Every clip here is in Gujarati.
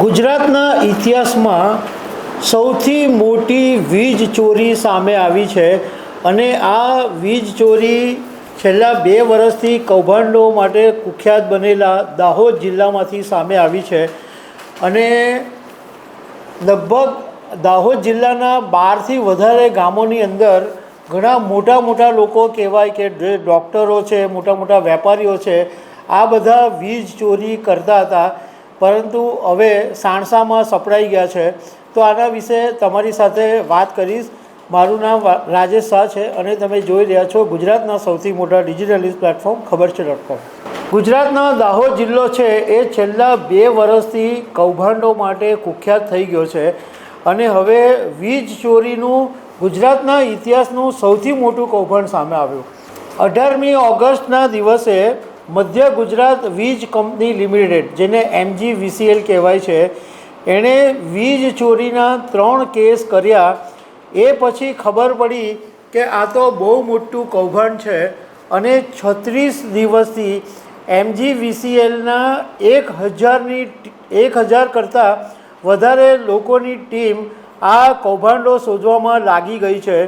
ગુજરાતના ઇતિહાસમાં સૌથી મોટી વીજ ચોરી સામે આવી છે અને આ વીજ ચોરી છેલ્લા બે વર્ષથી કૌભાંડો માટે કુખ્યાત બનેલા દાહોદ જિલ્લામાંથી સામે આવી છે અને લગભગ દાહોદ જિલ્લાના બારથી વધારે ગામોની અંદર ઘણા મોટા મોટા લોકો કહેવાય કે જે ડૉક્ટરો છે, મોટા મોટા વેપારીઓ છે, આ બધા વીજ ચોરી કરતા હતા. પરંતુ હવે સાણસામાં સપડાઈ ગયા છે. તો આના વિશે તમારી સાથે વાત કરીશ. મારું નામ રાજેશ શાહ છે અને તમે જોઈ રહ્યા છો ગુજરાતના સૌથી મોટા ડિજિટલિસ્ટ પ્લેટફોર્મ ખબર છે ડોટ કોમ ગુજરાતનો દાહોદ જિલ્લો છે એ છેલ્લા બે વર્ષથી કૌભાંડો માટે કુખ્યાત થઈ ગયો છે. અને હવે વીજ ચોરીનું, ગુજરાતના ઇતિહાસનું સૌથી મોટું કૌભાંડ સામે આવ્યું. અઢારમી ઓગસ્ટના દિવસે મધ્ય ગુજરાત વીજ કંપની લિમિટેડ, જેને એમજી વીસીએલ કહેવાય છે, એણે વીજ ચોરીના ત્રણ કેસ કર્યા. એ પછી ખબર પડી કે આ તો બહુ મોટું કૌભાંડ છે અને છત્રીસ દિવસથી એમજી વીસીએલના એક હજારની એક હજાર કરતાં વધારે લોકોની ટીમ આ કૌભાંડો શોધવામાં લાગી ગઈ છે.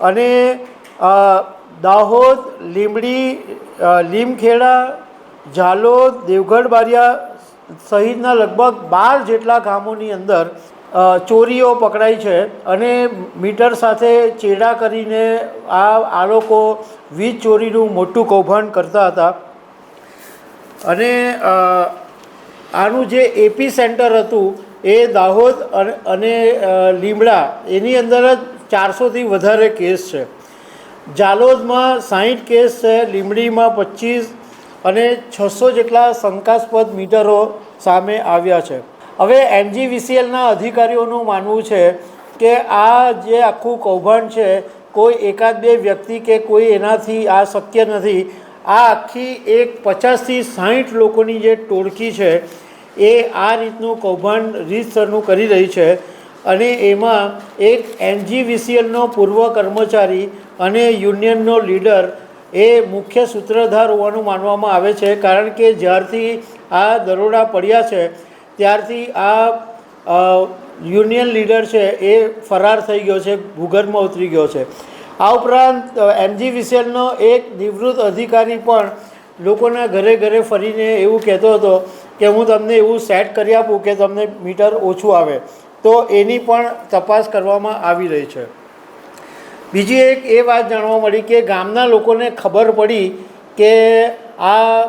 અને દાહોદ લીંબડી અ, લીમખેડા ઝાલોદ દેવગઢ બારિયા સહિતના લગભગ બાર જેટલા ગામોની અંદર ચોરીઓ પકડાઈ છે અને મીટર સાથે ચેડા કરીને આ આ લોકો વીજ ચોરીનું મોટું કૌભાંડ કરતા હતા. અને આનું જે એપી સેન્ટર હતું એ દાહોદ અને લીમડા એની અંદર જ ચારસોથી વધારે કેસ છે. જાલોદમાં સાહીઠ કેસ છે, લીંબડીમાં પચીસ અને છસો જેટલા શંકાસ્પદ મીટરો સામે આવ્યા છે. હવે એનજીવીસીએલના અધિકારીઓનું માનવું છે કે આ જે આખું કૌભાંડ છે, કોઈ એકાદ બે વ્યક્તિ કે કોઈ એનાથી આ શક્ય નથી. આ આખી એક પચાસથી સાહીઠ લોકોની જે ટોળકી છે, એ આ રીતનું કૌભાંડ રીતસરનું કરી રહી છે. અને એમાં એક એનજીવીસીએલનો પૂર્વ કર્મચારી અને યુનિયનનો લીડર એ મુખ્ય સૂત્રધાર હોવાનું માનવામાં આવે છે. કારણ કે જ્યારથી આ દરોડા પડ્યા છે, ત્યારથી આ યુનિયન લીડર છે એ ફરાર થઈ ગયો છે, ભૂગર્ભમાં ઉતરી ગયો છે. આ ઉપરાંત એમજી વિસેલનો એક નિવૃત્ત અધિકારી પણ લોકોના ઘરે ઘરે ફરીને એવું કહેતો હતો કે હું તમને એવું સેટ કરી આપું કે તમને મીટર ઓછું આવે. તો એની પણ તપાસ કરવામાં આવી રહી છે. બીજી એક એ વાત જાણવા મળી કે ગામના લોકોને ખબર પડી કે આ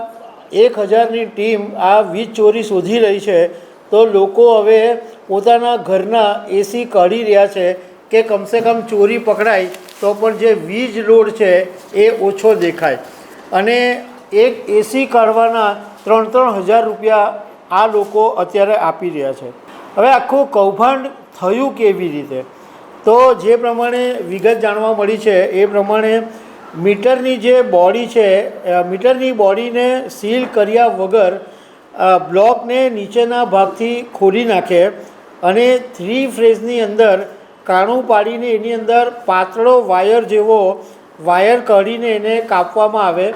એક હજારની ટીમ આ વીજ ચોરી શોધી રહી છે, તો લોકો હવે પોતાના ઘરના એસી કાઢી રહ્યા છે કે કમસે કમ ચોરી પકડાય તો પણ જે વીજ લોડ છે એ ઓછો દેખાય. અને એક એસી કાઢવાના ત્રણ ત્રણ હજાર રૂપિયા આ લોકો અત્યારે આપી રહ્યા છે. હવે આખું કૌભાંડ થયું કેવી રીતે? તો જે પ્રમાણે વિગત જાણવા મળી છે, એ પ્રમાણે મીટરની જે બોડી છે મીટરની બોડીને સીલ કર્યા વગર બ્લોકને નીચેના ભાગથી ખોલી નાખે અને થ્રી ફ્રેઝની અંદર કાણું પાડીને એની અંદર પાતળો વાયર જેવો વાયર કાઢીને એને કાપવામાં આવે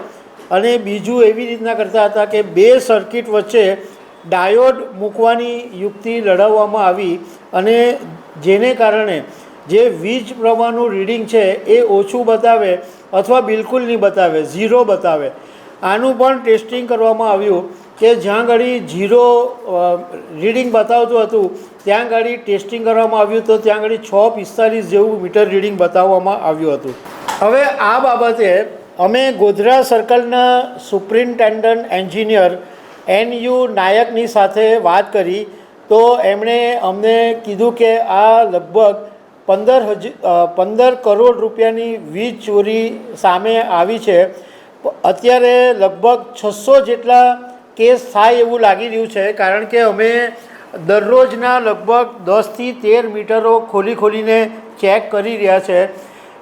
અને બીજું એવી રીતના કરતા હતા કે બે સર્કિટ વચ્ચે ડાયોડ મૂકવાની યુક્તિ લડાવવામાં આવી અને જેને કારણે જે વીજ પ્રવાહનું રીડિંગ છે એ ઓછું બતાવે અથવા બિલકુલ નહીં બતાવે, ઝીરો બતાવે. આનું પણ ટેસ્ટિંગ કરવામાં આવ્યું કે જ્યાં ઘડી ઝીરો રીડિંગ બતાવતું હતું, ત્યાં ઘડી ટેસ્ટિંગ કરવામાં આવ્યું તો ત્યાં ઘડી છ પિસ્તાલીસ જેવું મીટર રીડિંગ બતાવવામાં આવ્યું હતું. હવે આ બાબતે અમે ગોધરા સર્કલના સુપ્રિન્ટેન્ડન્ટ એન્જિનિયર એન યુ નાયકની સાથે વાત કરી, તો એમણે અમને કીધું કે આ લગભગ પંદર હજ પંદર કરોડ રૂપિયાની વીજ ચોરી સામે આવી છે. અત્યારે લગભગ છસો જેટલા કેસ થાય એવું લાગી રહ્યું છે, કારણ કે અમે દરરોજના લગભગ દસથી તેર મીટરો ખોલી ખોલીને ચેક કરી રહ્યા છે.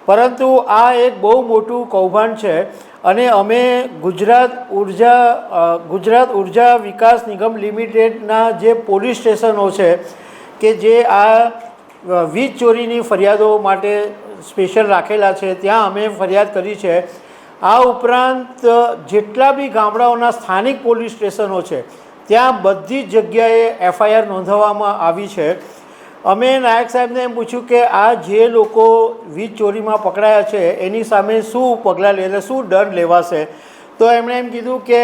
પરંતુ આ એક બહુ મોટું કૌભાંડ છે. અને અમે ગુજરાત ઊર્જા ગુજરાત ઊર્જા વિકાસ નિગમ લિમિટેડના જે પોલીસ સ્ટેશનો છે, કે જે આ વીજ ચોરીની ફરિયાદો માટે સ્પેશિયલ રાખેલા છે, ત્યાં અમે ફરિયાદ કરી છે. આ ઉપરાંત જેટલા બી ગામડાઓના સ્થાનિક પોલીસ સ્ટેશનો છે, ત્યાં બધી જગ્યાએ એફઆઈઆર નોંધાવવામાં આવી છે. અમે નાયક સાહેબને એમ પૂછ્યું કે આ જે લોકો વીજ ચોરીમાં પકડાયા છે, એની સામે શું પગલાં લે શું દંડ લેવાશે? તો એમણે એમ કીધું કે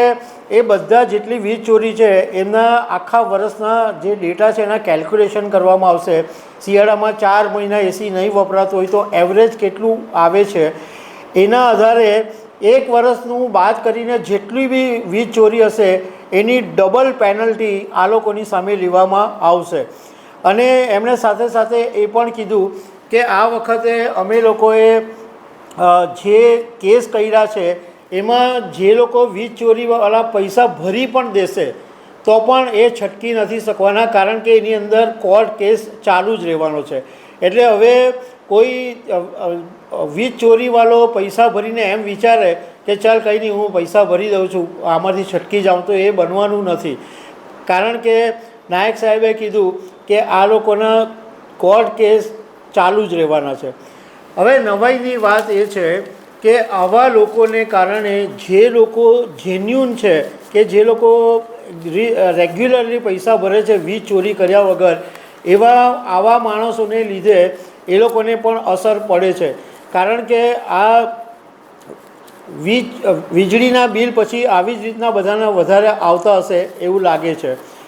એ બધા જેટલી વીજ ચોરી છે, એમના આખા વર્ષના જે ડેટા છે એના કેલ્ક્યુલેશન કરવામાં આવશે. શિયાળામાં ચાર મહિના એસી નહીં વપરાતું હોય તો એવરેજ કેટલું આવે છે? એના આધારે એક વર્ષનું બાદ કરીને જેટલી બી વીજ ચોરી હશે, એની ડબલ પેનલ્ટી આ લોકોની સામે લેવામાં આવશે. અને એમણે સાથે સાથે એ પણ કીધું કે આ વખતે અમે લોકોએ જે કેસ કર્યા છે, એમાં જે લોકો વીજ ચોરીવાળા પૈસા ભરી પણ દેશે, તો પણ એ છટકી નથી શકવાના કારણ કે એની અંદર કોર્ટ કેસ ચાલુ જ રહેવાનો છે. એટલે હવે કોઈ વીજ ચોરીવાળો પૈસા ભરીને એમ વિચારે કે ચાલ કંઈ નહીં, હું પૈસા ભરી દઉં છું, આમાંથી છટકી જાઉં, તો એ બનવાનું નથી. કારણ કે નાયક સાહેબે કીધું કે આ લોકોના કોર્ટ કેસ ચાલુ જ રહેવાના છે. હવે નવાઈની વાત એ છે કે આવા લોકોને કારણે જે લોકો જેન્યુન છે કે જે લોકો રેગ્યુલરલી પૈસા ભરે છે, વીજ ચોરી કર્યા વગર, એવા આવા માણસોને લીધે એ લોકોને પણ અસર પડે છે. કારણ કે આ વીજ, વીજળીના બિલ પછી આવી જ રીતના બધાના વધારે આવતા હશે એવું લાગે છે.